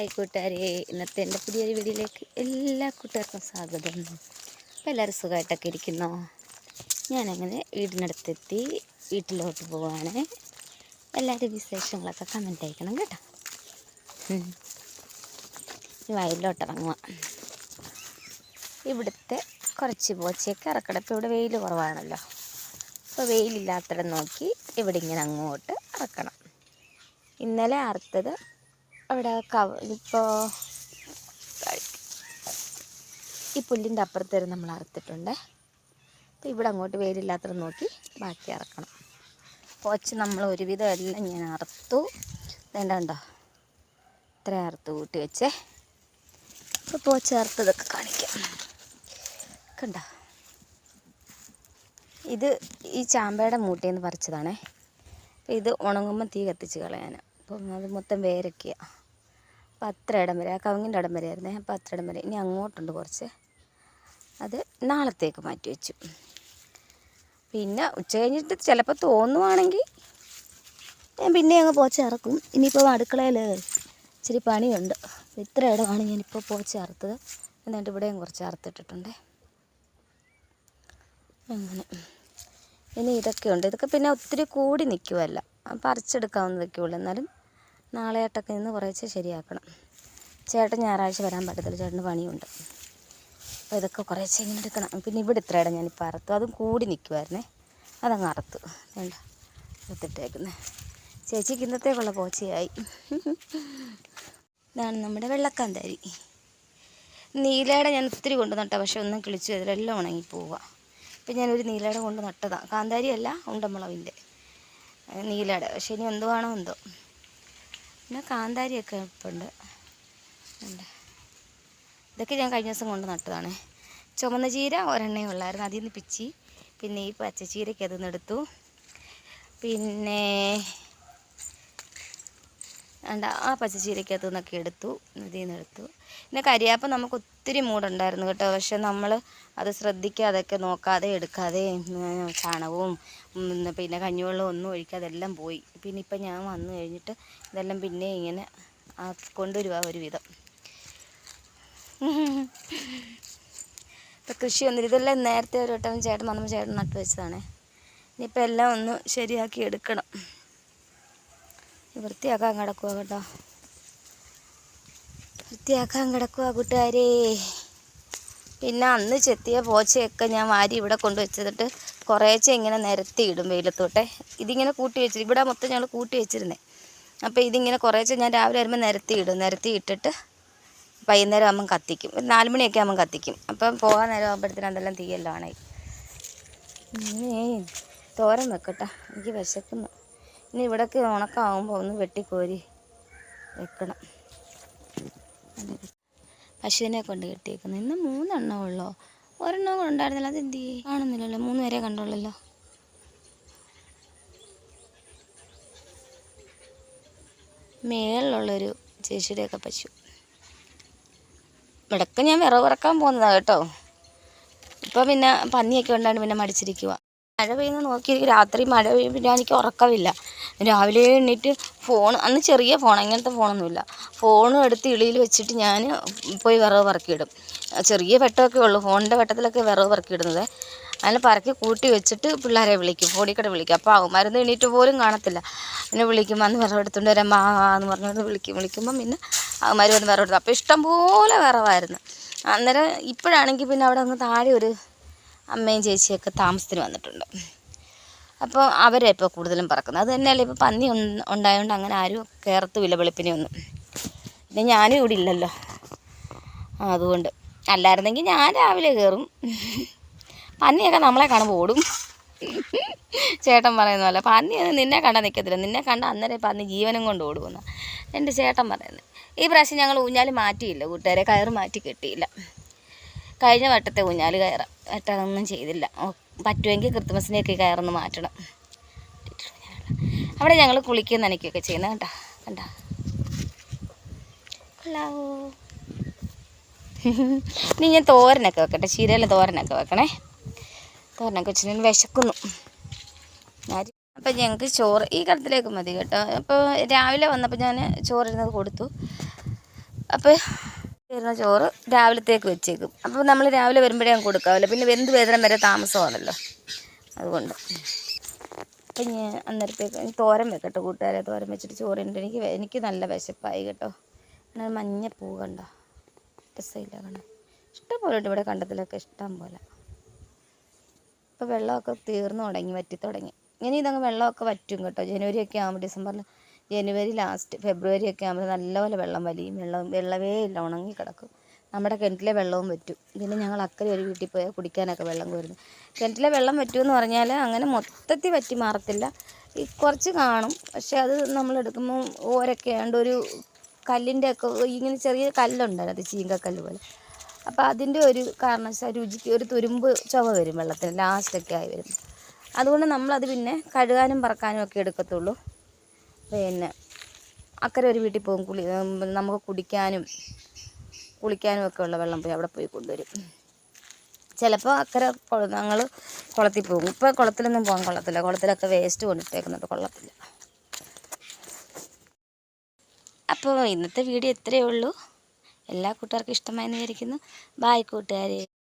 Hi കൂട്ടുകാരെ ഇന്നത്തെ എന്റെ പുതിയൊരു വീഡിയോയിലേക്ക് എല്ലാ കൂട്ടുകാർക്കും സ്വാഗതം. അപ്പോൾ എല്ലാവരും സുഖമായിട്ടൊക്കെ ഇരിക്കുന്നോ? ഞാനങ്ങനെ വീടിനടുത്തെത്തി വീട്ടിലോട്ട് പോവാണ്. എല്ലാവരും വിശേഷങ്ങളൊക്കെ കമന്റ് അയക്കണം കേട്ടോ. വയലിലോട്ട് ഇറങ്ങുക ഇവിടുത്തെ കുറച്ച് പോച്ചയൊക്കെ ഇറക്കണം. ഇപ്പോൾ ഇവിടെ വെയിൽ കുറവാണല്ലോ. അപ്പോൾ വെയിലില്ലാത്തടം നോക്കി ഇവിടെ ഇങ്ങനെ അങ്ങോട്ട് ഇറക്കണം. ഇന്നലെ അറുത്തത് അവിടെ കവ ഇപ്പോൾ ഈ പുല്ലിന്റെ അപ്പുറത്ത് വരെ നമ്മൾ അറുത്തിട്ടുണ്ട്. അപ്പോൾ ഇവിടെ അങ്ങോട്ട് വേരില്ലാത്തത് നോക്കി ബാക്കി അറക്കണം. പോച്ച് നമ്മൾ ഒരുവിധം എല്ലാം ഞാൻ അറുത്തു. വേണ്ട കണ്ടോ? ഇത്ര അറുത്ത് കൂട്ടി വെച്ചേ. അപ്പോൾ പോച്ച് അറുത്തതൊക്കെ കാണിക്കാം. കണ്ടോ? ഇത് ഈ ചാമ്പയുടെ മൂട്ടയിൽ നിന്ന് പറിച്ചതാണേ. അപ്പോൾ ഇത് ഉണങ്ങുമ്പോൾ തീ കത്തിച്ച് കളയാൻ അപ്പം അത് മൊത്തം വേരൊക്കെയാണ് അപ്പം അത്ര ഇടം വരെ ആ കവുങ്ങിന്റെ ഇടം വരെ ആയിരുന്നേ അപ്പം അത്ര ഇടം വരെ. ഇനി അങ്ങോട്ടുണ്ട് കുറച്ച്. അത് നാളത്തേക്ക് മാറ്റി വെച്ചു. പിന്നെ ഉച്ച കഴിഞ്ഞിട്ട് ചിലപ്പോൾ തോന്നുവാണെങ്കിൽ ഞാൻ പിന്നെ അങ്ങ് പോച്ച ഇറക്കും. ഇനിയിപ്പോൾ അടുക്കളയിൽ ഇച്ചിരി പണിയുണ്ട്. ഇത്ര ഇടമാണ് ഞാനിപ്പോൾ പോച്ച അറുത്തത്. എന്നിട്ട് ഇവിടെയും കുറച്ച് അറുത്തിട്ടിട്ടുണ്ട്. അങ്ങനെ. ഇനി ഇതൊക്കെ ഉണ്ട് ഇതൊക്കെ പിന്നെ ഒത്തിരി കൂടി നിൽക്കുമല്ല പറിച്ചെടുക്കാവുന്നതൊക്കെ ഉള്ളൂ എന്നാലും നാളെയായിട്ടൊക്കെ നിന്ന് കുറേശ്ശെ ശരിയാക്കണം. ചേട്ടൻ ഞായറാഴ്ച വരാൻ പറ്റത്തില്ല. ചേട്ടന് പണിയുണ്ട്. അപ്പോൾ ഇതൊക്കെ കുറേശ്ശെ ഇങ്ങനെ എടുക്കണം. പിന്നെ ഇവിടെ ഇത്ര ഇടം ഞാനിപ്പോൾ അറുത്തു. അതും കൂടി നിൽക്കുമായിരുന്നേ അതങ്ങ് അറുത്തു. വേണ്ട. എടുത്തിട്ടേക്കുന്നത് ചേച്ചിക്ക് ഇന്നത്തേക്കുള്ള പോച്ചയായി. ഇതാണ് നമ്മുടെ വെള്ളക്കാന്താരി. നീലയുടെ ഞാൻ ഒത്തിരി കൊണ്ട് നട്ടാ പക്ഷെ ഒന്നും കിളിച്ചു അതിലെല്ലാം ഉണങ്ങി പോവുക ഇപ്പം ഞാനൊരു നീലയുടെ കൊണ്ട് നട്ടതാണ് കാന്താരി അല്ല ഉണ്ടമുളവിന്റെ നീലയുടെ. പക്ഷെ ഇനി എന്തുവാണോ എന്തോ. പിന്നെ കാന്താരിയൊക്കെ ഇപ്പുണ്ട്. ഉണ്ട്. ഇതൊക്കെ ഞാൻ കഴിഞ്ഞ ദിവസം കൊണ്ട് നട്ടതാണ്. ചുമന്ന ചീര ഒരെണ്ണേ ഉള്ളായിരുന്നു. അതിൽ നിന്ന് പിച്ചി. പിന്നെ ഈ പച്ചച്ചീരയ്ക്ക് അതിൽ നിന്ന് എടുത്തു. പിന്നെ വേണ്ട ആ പച്ചച്ചീരക്കകത്തു നിന്നൊക്കെ എടുത്തു ഇതിൽ നിന്ന് എടുത്തു. പിന്നെ കരിയാപ്പം നമുക്ക് ഒത്തിരി മൂടുണ്ടായിരുന്നു കേട്ടോ. പക്ഷെ നമ്മൾ അത് ശ്രദ്ധിക്കാതൊക്കെ നോക്കാതെ എടുക്കാതെ ചാണകവും പിന്നെ കഞ്ഞിവെള്ളവും ഒന്നും ഒഴിക്കാതെ എല്ലാം പോയി. പിന്നെ ഇപ്പം ഞാൻ വന്നു കഴിഞ്ഞിട്ട് ഇതെല്ലാം പിന്നെ ഇങ്ങനെ കൊണ്ടുവരുക ഒരുവിധം. ഇപ്പം കൃഷി ഒന്നും ഇതെല്ലാം നേരത്തെ ഒരു വട്ടം ചേട്ടൻ വന്നപ്പോൾ ചേട്ടൻ നട്ടു വെച്ചതാണേ. ഇനിയിപ്പോൾ എല്ലാം ഒന്ന് ശരിയാക്കി എടുക്കണം. വൃത്തിയാക്കാൻ കിടക്കുക കേട്ടോ. വൃത്തിയാക്കാൻ കിടക്കുക കൂട്ടുകാരേ. പിന്നെ അന്ന് ചെത്തിയ പോച്ചയൊക്കെ ഞാൻ വാരി ഇവിടെ കൊണ്ടുവച്ചിട്ട് കുറേശ്ശെ ഇങ്ങനെ നിരത്തി ഇടും വെയിലത്തോട്ടെ. ഇതിങ്ങനെ കൂട്ടി വെച്ചിട്ട് ഇവിടെ മൊത്തം ഞങ്ങൾ കൂട്ടി വെച്ചിരുന്നേ. അപ്പോൾ ഇതിങ്ങനെ കുറേശ്ശെ ഞാൻ രാവിലെ വരുമ്പോൾ നിരത്തി ഇടും. നിരത്തി ഇട്ടിട്ട് വൈകുന്നേരം ആകുമ്പം കത്തിക്കും. ഒരു നാല് മണിയൊക്കെ ആകുമ്പം കത്തിക്കും. അപ്പം പോകാൻ നേരം ആകുമ്പോഴത്തേനും അതെല്ലാം തീയല്ലോ ആണെങ്കിൽ തോരം വെക്കട്ടെ. എനിക്ക് വിശക്കുന്നു. ഇനി ഇവിടേക്ക് ഉണക്കാവുമ്പോൾ ഒന്ന് വെട്ടിക്കോരി വെക്കണം. പശുവിനെ കൊണ്ട് കെട്ടിയേക്കുന്നു. ഇന്ന് മൂന്നെണ്ണം ഉള്ളോ? ഒരെണ്ണം കൂടെ ഉണ്ടായിരുന്നില്ല. അതെന്ത്? കാണുന്നില്ലല്ലോ. മൂന്ന് പേരെ കണ്ടുള്ളല്ലോ. മേളിലുള്ളൊരു ചേച്ചിയുടെയൊക്കെ പശു. ഇടയ്ക്ക് ഞാൻ വിറവ് ഇറക്കാൻ പോകുന്നതാണ് കേട്ടോ. ഇപ്പം പിന്നെ പന്നിയൊക്കെ ഉണ്ടായിട്ട് പിന്നെ മടിച്ചിരിക്കുക മഴ പെയ്യുന്ന നോക്കി രാത്രി മഴ പെയ്യുമ്പോൾ എനിക്ക് ഉറക്കമില്ല. രാവിലെ എണീറ്റ് ഫോൺ അന്ന് ചെറിയ ഫോൺ അങ്ങനത്തെ ഫോണൊന്നുമില്ല. ഫോണും എടുത്ത് ഇളിയിൽ വെച്ചിട്ട് ഞാൻ പോയി വിറവ് പറക്കിയിടും. ചെറിയ വെട്ടമൊക്കെ ഉള്ളൂ. ഫോണിന്റെ വെട്ടത്തിലൊക്കെ വിറവ് പറക്കിയിടുന്നത്. അതിൽ പറക്കി കൂട്ടി വെച്ചിട്ട് പിള്ളേരെ വിളിക്കും. ഫോണിക്കടെ കൂടെ വിളിക്കും. അപ്പോൾ അവന്മാരൊന്നും എണീറ്റ് പോലും കാണത്തില്ല. പിന്നെ വിളിക്കും അന്ന് വിറവ് എടുത്തുകൊണ്ട് വരാൻ മാ എന്ന് പറഞ്ഞുകൊണ്ട് വിളിക്കും. വിളിക്കുമ്പം പിന്നെ അവന്മാർ വന്ന് വിറവ് എടുത്തു അപ്പോൾ ഇഷ്ടംപോലെ വിറവായിരുന്നു അന്നേരം ഇപ്പോഴാണെങ്കിൽ പിന്നെ അവിടെ അങ്ങ് താഴെ ഒരു അമ്മയും ചേച്ചിയൊക്കെ താമസത്തിന് വന്നിട്ടുണ്ട്. അപ്പോൾ അവരെ ഇപ്പോൾ കൂടുതലും പറക്കുന്നത്. അത് തന്നെയല്ല ഇപ്പോൾ പന്നി ഉണ്ടായതുകൊണ്ട് അങ്ങനെ ആരും കയറത്തുമില്ല വെളുപ്പിനെ ഒന്നും. പിന്നെ ഞാനും ഇവിടെ ഇല്ലല്ലോ. അതുകൊണ്ട് അല്ലായിരുന്നെങ്കിൽ ഞാൻ രാവിലെ കയറും പന്നിയൊക്കെ നമ്മളെ കാണുമ്പോൾ ഓടും. ചേട്ടൻ പറയുന്ന പോലെ പന്നി നിന്നെ കണ്ടാൽ നിൽക്കത്തില്ല നിന്നെ കണ്ട അന്നേരം പന്നി ജീവനും കൊണ്ട് ഓടുമെന്ന്. എന്റെ ചേട്ടൻ പറയുന്നത്. ഈ പ്രാവശ്യം ഞങ്ങൾ ഊഞ്ഞാൽ മാറ്റിയില്ല. കൂട്ടുകാരെ കയറ് മാറ്റി കെട്ടിയില്ല. കഴിഞ്ഞ വട്ടത്തെ ഊഞ്ഞാൽ കയറാം. വട്ടതൊന്നും ചെയ്തില്ല. പറ്റുമെങ്കിൽ ക്രിസ്മസിനെയൊക്കെ കയറൊന്ന് മാറ്റണം. അവിടെ ഞങ്ങൾ കുളിക്കുകയും നനയ്ക്കുകയൊക്കെ ചെയ്യുന്നത് കേട്ടോ കണ്ടോ? കൊള്ളാവോ ഇനി ഞാൻ തോരനൊക്കെ വെക്കട്ടെ. ചീരയിലെ തോരനൊക്കെ വെക്കണേ. തോരനൊക്കെ വെച്ചിട്ട് വിശക്കുന്നു. അപ്പം ഞങ്ങൾക്ക് ചോറ് ഈ കടത്തിലേക്ക് മതി കേട്ടോ. അപ്പോൾ രാവിലെ വന്നപ്പോൾ ഞാൻ ചോറിരുന്നത് കൊടുത്തു. അപ്പോൾ വരുന്ന ചോറ് രാവിലത്തേക്ക് വെച്ചേക്കും. അപ്പോൾ നമ്മൾ രാവിലെ വരുമ്പോഴേ അങ്ങ് കൊടുക്കാമല്ലോ പിന്നെ വെന്ത് വേദനം വരെ താമസമാണല്ലോ. അതുകൊണ്ട്. അപ്പം ഞാൻ അന്നേരത്തേക്ക് തോരം തോരൻ വെക്കട്ടെ കൂട്ടുകാരെ. തോരൻ വെച്ചിട്ട് ചോറുണ്ട്. എനിക്ക് എനിക്ക് നല്ല വിശപ്പായി കേട്ടോ. മഞ്ഞ പൂ കണ്ടോ? രസമില്ല കണ്ടോ ഇഷ്ടം പോലെ ഉണ്ട് ഇവിടെ കണ്ടത്തിലൊക്കെ ഇഷ്ടം പോലെ ഇപ്പോൾ വെള്ളമൊക്കെ തീർന്നു തുടങ്ങി വറ്റി തുടങ്ങി. ഇനി ഇതങ്ങ് വെള്ളമൊക്കെ വറ്റും കേട്ടോ. ജനുവരി ഒക്കെ ആകുമ്പോൾ ഡിസംബറിൽ ജനുവരി ലാസ്റ്റ് ഫെബ്രുവരി ഒക്കെ ആകുമ്പോൾ നല്ലപോലെ വെള്ളം വലിയും. വെള്ളം വെള്ളമേ ഇല്ല ഉണങ്ങി കിടക്കും. നമ്മുടെ കിണറ്റിലെ വെള്ളവും വറ്റും. പിന്നെ ഞങ്ങൾ അക്കരെ ഒരു വീട്ടിൽ പോയാൽ കുടിക്കാനൊക്കെ വെള്ളം കോരുന്നു. കിണറ്റിലെ വെള്ളം വറ്റുമെന്ന് പറഞ്ഞാൽ അങ്ങനെ മൊത്തത്തിൽ വറ്റി മാറത്തില്ല. ഈ കുറച്ച് കാണും. പക്ഷെ അത് നമ്മൾ എടുക്കുമ്പോൾ ഓരൊക്കെ ആണ്ട് ഒരു കല്ലിന്റെ ഒക്കെ ഇങ്ങനെ ചെറിയ കല്ലുണ്ടല്ലോ അത് ചീങ്കക്കല്ല് പോലെ. അപ്പോൾ അതിന്റെ ഒരു കാരണവശാൽ രുചിക്ക് ഒരു തുരുമ്പ് ചുവ വരും വെള്ളത്തിന് ലാസ്റ്റൊക്കെ ആയി വരും അതുകൊണ്ട് നമ്മളത് പിന്നെ കഴുകാനും പറക്കാനും ഒക്കെ എടുക്കത്തുള്ളൂ. പിന്നെ അക്കരെ ഒരു വീട്ടിൽ പോകും കുളി നമുക്ക് കുടിക്കാനും കുളിക്കാനും ഒക്കെ ഉള്ള വെള്ളം പോയി അവിടെ പോയി കൊണ്ടുവരും. ചിലപ്പോൾ അക്കരെ ഞങ്ങൾ കുളത്തിൽ പോകും. ഇപ്പോൾ കുളത്തിലൊന്നും പോകാൻ കൊള്ളത്തില്ല. കുളത്തിലൊക്കെ വേസ്റ്റ് കൊണ്ടിട്ടേക്കുന്നുണ്ട് കൊള്ളത്തില്ല. അപ്പോൾ ഇന്നത്തെ വീഡിയോ ഇത്രയേ ഉള്ളൂ. എല്ലാ കൂട്ടുകാർക്കും ഇഷ്ടമായെന്ന് വിചാരിക്കുന്നു. ബായ് കൂട്ടുകാരെ.